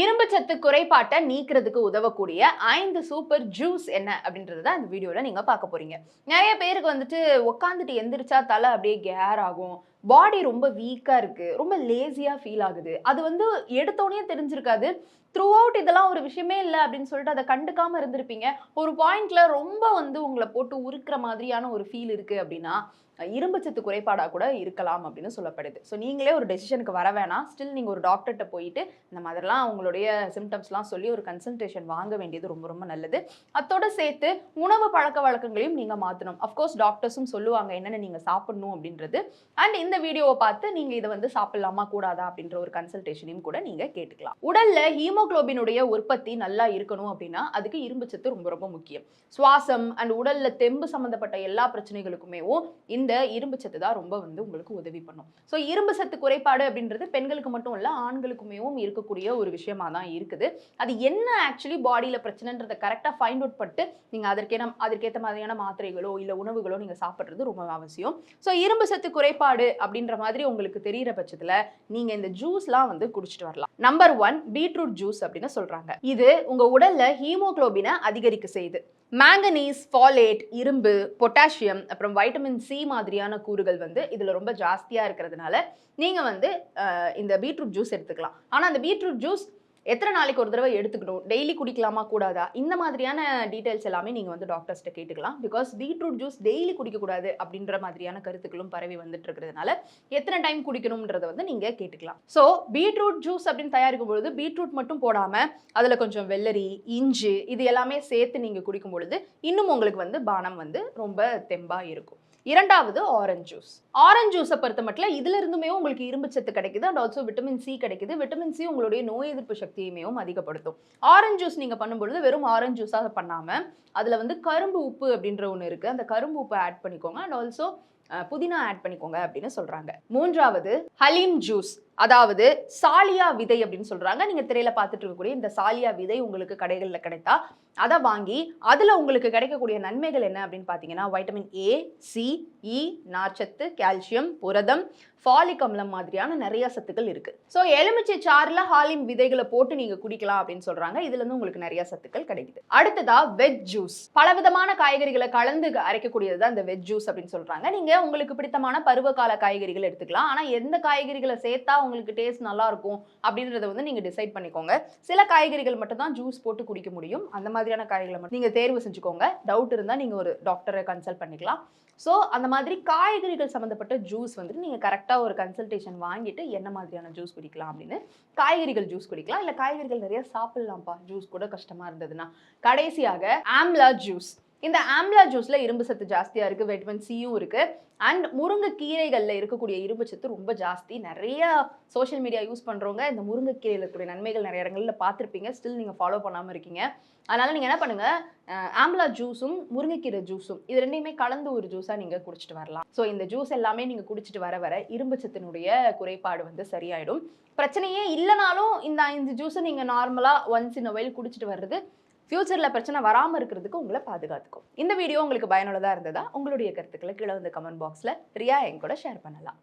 இரும்பு சத்து குறைபாட்டை நீக்கிறதுக்கு உதவக்கூடிய ஐந்து சூப்பர் ஜூஸ் என்ன அப்படின்றது தான் இந்த வீடியோவில் நீங்கள் பார்க்க போகிறீங்க நிறைய பேருக்கு வந்துட்டு உட்காந்துட்டு எந்திரிச்சா தலை அப்படியே கேர் ஆகும். பாடி ரொம்ப வீக்காக இருக்குது ரொம்ப லேசியாக ஃபீல் ஆகுது. அது வந்து எடுத்தோடனே தெரிஞ்சிருக்காது. த்ரூ அவுட் இதெல்லாம் ஒரு விஷயமே இல்லை அப்படின்னு சொல்லிட்டு அதை கண்டுக்காமல் இருந்திருப்பீங்க. ஒரு பாயிண்ட்ல ரொம்ப வந்து உங்களை போட்டு உருக்குற மாதிரியான ஒரு ஃபீல் இருக்குது அப்படின்னா இரும்புச்சத்து குறைபாடாக கூட இருக்கலாம் அப்படின்னு சொல்லப்படுது. ஸோ நீங்களே ஒரு டெசிஷனுக்கு வர வேணாம். ஸ்டில் நீங்கள் ஒரு டாக்டர்கிட்ட போயிட்டு இந்த மாதிரிலாம் உங்களுடைய சிம்டம்ஸ்லாம் சொல்லி ஒரு கன்சல்டேஷன் வாங்க வேண்டியது ரொம்ப ரொம்ப நல்லது. அதோட சேர்த்து உணவு பழக்க வழக்கங்களையும் நீங்கள் மாற்றணும் அஃப்கோர்ஸ் டாக்டர்ஸும் சொல்லுவாங்க என்னென்ன நீங்கள் சாப்பிடணும் அப்படின்றது. அண்ட் இந்த வீடியோவை பார்த்து நீங்கள் இதை வந்து சாப்பிடலாமா கூடாதா அப்படின்ற ஒரு கன்சல்டேஷனையும் கூட நீங்கள் கேட்டுக்கலாம். உடலில் ஹீமோகுளோபினுடைய உற்பத்தி நல்லா இருக்கணும் அப்படின்னா அதுக்கு இரும்புச்சத்து ரொம்ப ரொம்ப முக்கியம். சுவாசம் அண்ட் உடலில் தெம்பு சம்மந்தப்பட்ட எல்லா பிரச்சனைகளுக்குமேவும் இந்த இரும்பு சத்து தான் ரொம்ப வந்து உங்களுக்கு உதவி பண்ணும். ஸோ இரும்பு சத்து குறைபாடு அப்படின்றது பெண்களுக்கு மட்டும் இல்லை ஆண்களுக்குமேவும் இருக்கக்கூடிய ஒரு விஷயமா தான் இருக்குது. அது என்ன ஆக்சுவலி பாடியில் பிரச்சனைன்றதை கரெக்டாக ஃபைண்ட் அவுட் பட்டு நீங்கள் அதற்கேன அதற்கேற்ற மாதிரியான மாத்திரைகளோ இல்லை உணவுகளோ நீங்கள் சாப்பிட்றது ரொம்ப அவசியம். ஸோ இரும்பு சத்து குறைபாடு அப்படின்ற மாதிரி உங்களுக்கு தெரிகிற பட்சத்தில் நீங்கள் இந்த ஜூஸ்லாம் வந்து குடிச்சிட்டு வரலாம். நம்பர் ஒன் பீட்ரூட் ஜூஸ் அப்படின்னு சொல்கிறாங்க இது உங்கள் உடலில் ஹீமோகுளோபினை அதிகரிக்க செய்யுது. மேங்கனீஸ் ஃபாலேட் இரும்பு பொட்டாசியம் அப்புறம் வைட்டமின் சி மாதிரியான கூறுகள் வந்து இதில் ரொம்ப ஜாஸ்தியாக இருக்கிறதுனால நீங்கள் வந்து இந்த பீட்ரூட் ஜூஸ் எடுத்துக்கலாம். ஆனால் அந்த பீட்ரூட் ஜூஸ் எத்தனை நாளைக்கு ஒரு தடவை எடுத்துக்கணும்? டெய்லி குடிக்கலாமா கூடாதா? இந்த மாதிரியான டீட்டெயில்ஸ் எல்லாமே நீங்கள் வந்து டாக்டர்ஸ்கிட்ட கேட்டுக்கலாம். பிகாஸ் பீட்ரூட் ஜூஸ் டெய்லி குடிக்கக்கூடாது அப்படின்ற மாதிரியான கருத்துக்களும் பரவி வந்துட்டு இருக்கிறதுனால எத்தனை டைம் குடிக்கணும்ன்றதை வந்து நீங்கள் கேட்டுக்கலாம். ஸோ பீட்ரூட் ஜூஸ் அப்படின்னு தயாரிக்கும் பொழுது பீட்ரூட் மட்டும் போடாமல் அதில் கொஞ்சம் வெள்ளரி இஞ்சி இது எல்லாமே சேர்த்து நீங்கள் குடிக்கும் பொழுது இன்னும் உங்களுக்கு வந்து பானம் வந்து ரொம்ப தெம்பாக இருக்கும். இரண்டாவது ஆரஞ்சு ஜூஸ் ஆரஞ்சு ஜூஸை பொறுத்த மட்டும் இதுல இருந்துமே உங்களுக்கு இரும்பு சத்து கிடைக்குது அண்ட் ஆல்சோ விட்டமின் சி கிடைக்குது. விட்டமின் சி உங்களுடைய நோய் எதிர்ப்பு சக்தியுமேவும் அதிகப்படுத்தும். ஆரஞ்சு ஜூஸ் நீங்க பண்ணும்பொழுது வெறும் ஆரஞ்சு ஜூஸாக பண்ணாம அதுல வந்து கரும்பு உப்பு அப்படின்ற ஒன்று இருக்கு. அந்த கரும்பு உப்பை ஆட் பண்ணிக்கோங்க அண்ட் ஆல்சோ புதினா ஆட் பண்ணிக்கோங்க அப்படின்னு சொல்றாங்க. மூன்றாவது ஹலீம் ஜூஸ் அதாவது சாலியா விதை அப்படின்னு சொல்றாங்க. நீங்க திரையில பார்த்துட்டு இருக்கக்கூடிய இந்த சாலியா விதை உங்களுக்கு கடைகளில் கிடைத்தா அதை வாங்கி அதுல உங்களுக்கு கிடைக்கக்கூடிய நன்மைகள் என்ன அப்படின்னு பார்த்தீங்கன்னா வைட்டமின் ஏ சி இ நார்ச்சத்து கால்சியம் புரதம் ஃபாலிக் அமிலம் மாதிரியான நிறைய சத்துக்கள் இருக்கு. ஸோ எலுமிச்சை சாறுல ஹாலிம் விதைகளை போட்டு நீங்க குடிக்கலாம் அப்படின்னு சொல்றாங்க. இதுல இருந்து உங்களுக்கு நிறைய சத்துக்கள் கிடைக்குது. அடுத்ததா வெஜ் ஜூஸ் பலவிதமான காய்கறிகளை கலந்து அரைக்கக்கூடியது தான் இந்த வெஜ் ஜூஸ் அப்படின்னு சொல்றாங்க. நீங்க உங்களுக்கு பிடித்தமான பருவகால காய்கறிகள் எடுத்துக்கலாம். ஆனா எந்த காய்கறிகளை சேர்த்தா உங்களுக்கு டேஸ்ட் நல்லா இருக்கும் அப்படின்றத வந்து நீங்க டிசைட் பண்ணிக்கோங்க. சில காய்கறிகள் மட்டும் தான் ஜூஸ் போட்டு குடிக்க முடியும். அந்த மாதிரியான காய்கறிகளை மட்டும் நீங்க தேர்வு செஞ்சுக்கோங்க. டவுட் இருந்தா நீங்க ஒரு டாக்டரை கன்சல்ட் பண்ணிக்கலாம். ஸோ அந்த மாதிரி காய்கறிகள் சம்மந்தப்பட்ட ஜூஸ் வந்துட்டு நீங்கள் கரெக்டாக ஒரு கன்சல்டேஷன் வாங்கிட்டு என்ன மாதிரியான ஜூஸ் குடிக்கலாம் அப்படின்னு காய்கறிகள் ஜூஸ் குடிக்கலாம். இல்லை காய்கறிகள் நிறைய சாப்பிட்லாம்ப்பா. ஜூஸ் கூட கஷ்டமாக இருந்ததுன்னா. கடைசியாக ஆம்லா ஜூஸ் இந்த ஆம்லா ஜூஸில் இரும்பு சத்து ஜாஸ்தியாக இருக்குது வைட்டமின் சியும் இருக்குது அண்ட் முருங்கைக்கீரைகளில் இருக்கக்கூடிய இரும்பு சத்து ரொம்ப ஜாஸ்தி. நிறைய சோஷியல் மீடியா யூஸ் பண்ணுறவங்க இந்த முருங்கைக்கீரையில் இருக்கக்கூடிய நன்மைகள் நிறைய இடங்களில் பார்த்துருப்பீங்க. ஸ்டில் நீங்கள் ஃபாலோ பண்ணாமல் இருக்கீங்க. அதனால் நீங்கள் என்ன பண்ணுங்கள் ஆம்லா ஜூஸும் முருங்கைக்கீரை ஜூஸும் இது ரெண்டையுமே கலந்து ஒரு ஜூஸாக நீங்கள் குடிச்சிட்டு வரலாம். ஸோ இந்த ஜூஸ் எல்லாமே நீங்கள் குடிச்சிட்டு வர வர இரும்பு சத்தினுடைய குறைபாடு வந்து சரியாயிடும். பிரச்சனையே இல்லைனாலும் இந்த ஐந்து ஜூஸை நீங்கள் நார்மலாக ஒன்ஸ் இன் ஒயில் குடிச்சிட்டு வர்றது ஃபியூச்சரில் பிரச்சனை வராமல் இருக்கிறதுக்கு உங்களை பாதுகாத்துக்கும். இந்த வீடியோ உங்களுக்கு பயனுள்ளதாக இருந்ததா உங்களுடைய கருத்துக்களை கீழே வந்து கமெண்ட் பாக்ஸில் ரியா என் கூட ஷேர் பண்ணலாம்.